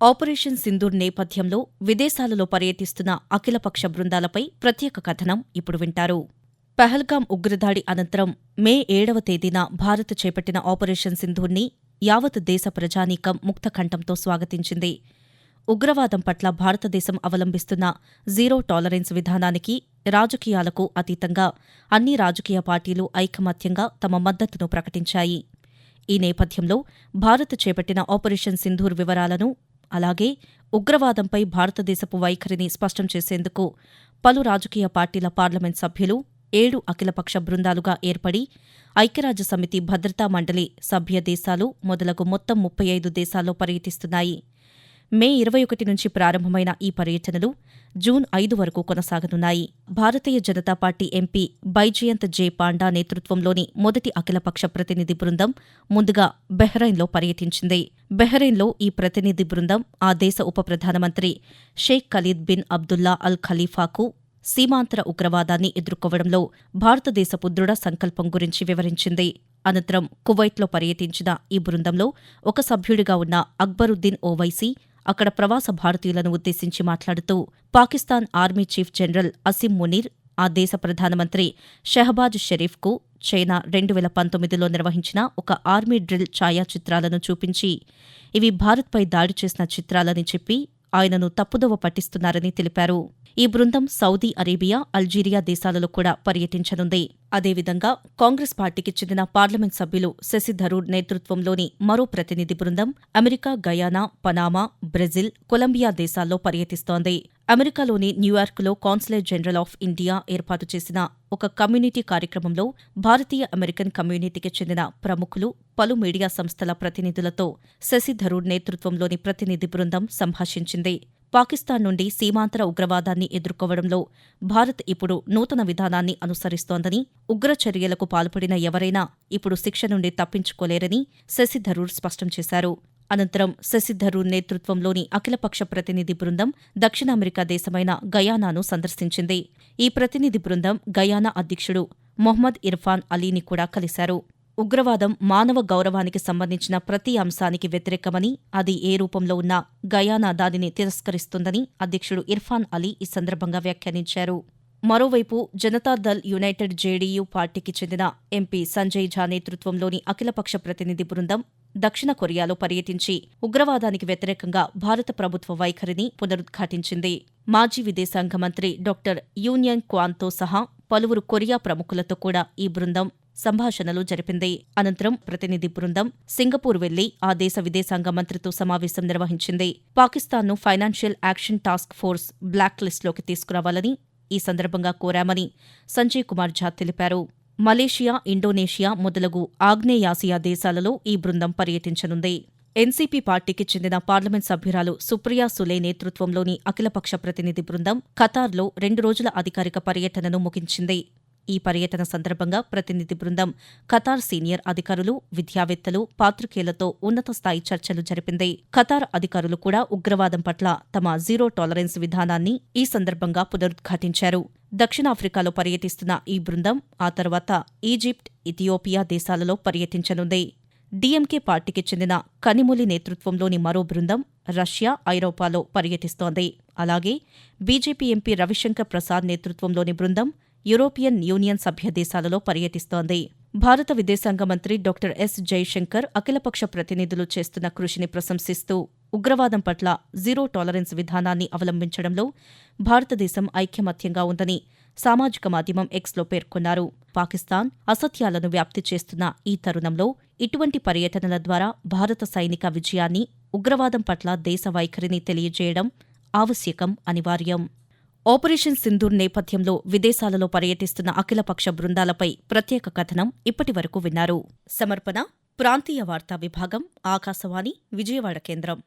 Operation Sindoor నేపథ్యంలో విదేశాలలో పర్యటిస్తున్న అఖిలపక్ష బృందాలపై ప్రత్యేక కథనం ఇప్పుడు వింటారు. పహల్గాం ఉగ్రదాడి అనంతరం మే ఏడవ తేదీన భారత్ చేపట్టిన ఆపరేషన్ సింధూర్ని యావత్ దేశ ప్రజానీకం ముక్తకంఠంతో స్వాగతించింది. ఉగ్రవాదం పట్ల భారతదేశం అవలంబిస్తున్న జీరో టాలరెన్స్ విధానానికి రాజకీయాలకు అతీతంగా అన్ని రాజకీయ పార్టీలు ఐకమత్యంగా తమ మద్దతును ప్రకటించాయి. ఈ నేపథ్యంలో భారత్ చేపట్టిన ఆపరేషన్ సింధూర్ వివరాలను అలాగే ఉగ్రవాదంపై భారతదేశపు వైఖరిని స్పష్టం చేసేందుకు పలు రాజకీయ పార్టీల పార్లమెంట్ సభ్యులు ఏడు అఖిలపక్ష బృందాలుగా ఏర్పడి ఐక్యరాజ్యసమితి భద్రతా మండలి సభ్య దేశాలు మొదలగు మొత్తం ముప్పై ఐదు దేశాల్లో పర్యటిస్తున్నాయి. మే ఇరవై ఒకటి నుంచి ప్రారంభమైన ఈ పర్యటనలు జూన్ ఐదు వరకు కొనసాగనున్నాయి. భారతీయ జనతా పార్టీ ఎంపీ బైజయంత్ జే పాండా నేతృత్వంలోని మొదటి అఖిలపక్ష ప్రతినిధి బృందం ముందుగా బెహ్రైన్లో పర్యటించింది. బెహ్రైన్లో ఈ ప్రతినిధి బృందం ఆ దేశ ఉప ప్రధానమంత్రి Sheikh Khalid bin Abdullah Al ఖలీఫాకు సీమాంతర ఉగ్రవాదాన్ని ఎదుర్కోవడంలో భారతదేశపు దృఢ సంకల్పం గురించి వివరించింది. అనంతరం కువైట్లో పర్యటించిన ఈ బృందంలో ఒక సభ్యుడిగా ఉన్న అక్బరుద్దీన్ ఓవైసీ అక్కడ ప్రవాస భారతీయులను ఉద్దేశించి మాట్లాడుతూ Pakistan army chief general Asim Munir ఆ దేశ ప్రధానమంత్రి షెహబాజ్ షరీఫ్కు చైనా రెండు వేల పంతొమ్మిదిలో నిర్వహించిన ఒక ఆర్మీ డ్రిల్ ఛాయాచిత్రాలను చూపించి ఇవి భారత్పై దాడి చేసిన చిత్రాలని చెప్పి ఆయనను తప్పుదోవ పట్టిస్తున్నారని తెలిపారు. ఈ బృందం సౌదీ అరేబియా అల్జీరియా దేశాలలో కూడా పర్యటించనుంది. అదేవిధంగా కాంగ్రెస్ పార్టీకి చెందిన పార్లమెంట్ సభ్యులు శశి థరూర్ నేతృత్వంలోని మరో ప్రతినిధి బృందం America Guyana Panama Brazil Colombia దేశాల్లో పర్యటిస్తోంది. అమెరికాలోని న్యూయార్క్లో కాన్సులేట్ జనరల్ ఆఫ్ ఇండియా ఏర్పాటు చేసిన ఒక కమ్యూనిటీ కార్యక్రమంలో భారతీయ అమెరికన్ కమ్యూనిటీకి చెందిన ప్రముఖులు పలు మీడియా సంస్థల ప్రతినిధులతో శశిధరూర్ నేతృత్వంలోని ప్రతినిధి బృందం సంభాషించింది. పాకిస్తాన్ నుండి సీమాంతర ఉగ్రవాదాన్ని ఎదుర్కోవడంలో భారత్ ఇప్పుడు నూతన విధానాన్ని అనుసరిస్తోందని ఉగ్ర చర్యలకు పాల్పడిన ఎవరైనా ఇప్పుడు శిక్ష నుండి తప్పించుకోలేరని శశిధరూర్ స్పష్టం చేశారు. అనంతరం శశిధరూర్ నేతృత్వంలోని అఖిలపక్ష ప్రతినిధి బృందం దక్షిణ అమెరికా దేశమైన గయానాను సందర్శించింది. ఈ ప్రతినిధి బృందం గయానా అధ్యక్షుడు మొహమ్మద్ ఇర్ఫాన్ అలీని కూడా కలిశారు. ఉగ్రవాదం మానవ గౌరవానికి సంబంధించిన ప్రతి అంశానికి వ్యతిరేకమని అది ఏ రూపంలో ఉన్నా గయానా దానిని తిరస్కరిస్తుందని అధ్యక్షుడు ఇర్ఫాన్ అలీ ఈ సందర్భంగా వ్యాఖ్యానించారు. మరోవైపు జనతాదళ్ యునైటెడ్ జేడీయూ పార్టీకి చెందిన ఎంపీ సంజయ్ ఝా నేతృత్వంలోని అఖిలపక్ష ప్రతినిధి బృందం దక్షిణ కొరియాలో పర్యటించి ఉగ్రవాదానికి వ్యతిరేకంగా భారత ప్రభుత్వ వైఖరిని పునరుద్ఘాటించింది. మాజీ విదేశాంగ మంత్రి డాక్టర్ యూనియన్ క్వాన్తో సహా పలువురు కొరియా ప్రముఖులతో కూడా ఈ బృందం సంభాషణలు జరిపింది. అనంతరం ప్రతినిధి బృందం సింగపూర్ వెళ్ళి ఆ దేశ విదేశాంగ మంత్రితో సమావేశం నిర్వహించింది. పాకిస్తాన్ను financial action task force black లిస్టులోకి తీసుకురావాలని ఈ సందర్భంగా కోరామని సంజయ్ కుమార్ ఝా తెలిపారు. మలేషియా ఇండోనేషియా మొదలగు ఆగ్నేయాసియా దేశాలలో ఈ బృందం పర్యటించనుంది. ఎన్సీపీ పార్టీకి చెందిన పార్లమెంట్ సభ్యురాలు సుప్రియా సులే నేతృత్వంలోని అఖిలపక్ష ప్రతినిధి బృందం ఖతార్లో రెండు రోజుల అధికారిక పర్యటనను ముగించింది. ఈ పర్యటన సందర్భంగా ప్రతినిధి బృందం ఖతార్ సీనియర్ అధికారులు విద్యావేత్తలు పాత్రికేయులతో ఉన్నత స్థాయి చర్చలు జరిపింది. ఖతార్ అధికారులు కూడా ఉగ్రవాదం పట్ల తమ జీరో టాలరెన్స్ విధానాన్ని ఈ సందర్భంగా పునరుద్ఘాటించారు. దక్షిణాఫ్రికాలో పర్యటిస్తున్న ఈ బృందం ఆ తర్వాత ఈజిప్ట్ ఇథియోపియా దేశాలలో పర్యటించనుంది. డీఎంకే పార్టీకి చెందిన కనిమొలి నేతృత్వంలోని మరో బృందం రష్యా ఐరోపాలో పర్యటిస్తోంది. అలాగే బీజేపీ ఎంపీ రవిశంకర్ ప్రసాద్ నేతృత్వంలోని బృందం యూరోపియన్ యూనియన్ సభ్య దేశాలలో పర్యటిస్తోంది. భారత విదేశాంగ మంత్రి డాక్టర్ ఎస్ జైశంకర్ అఖిలపక్ష ప్రతినిధులు చేస్తున్న కృషిని ప్రశంసిస్తూ ఉగ్రవాదం పట్ల జీరో టాలరెన్స్ విధానాన్ని అవలంబించడంలో భారతదేశం ఐక్యమత్యంగా ఉందని సామాజిక మాధ్యమం ఎక్స్లో పేర్కొన్నారు. పాకిస్తాన్ అసత్యాలను వ్యాప్తి చేస్తున్న ఈ తరుణంలో ఇటువంటి పర్యటనల ద్వారా భారత సైనిక విజయాన్ని ఉగ్రవాదం పట్ల దేశ వైఖరిని తెలియజేయడం ఆవశ్యకం అనివార్యం. ఆపరేషన్ సింధూర్ నేపథ్యంలో విదేశాలలో పర్యటిస్తున్న అఖిలపక్ష బృందాలపై ప్రత్యేక కథనం ఇప్పటి వరకు విన్నారు. సమర్పణ ప్రాంతీయ వార్తా విభాగం ఆకాశవాణి విజయవాడ కేంద్రం.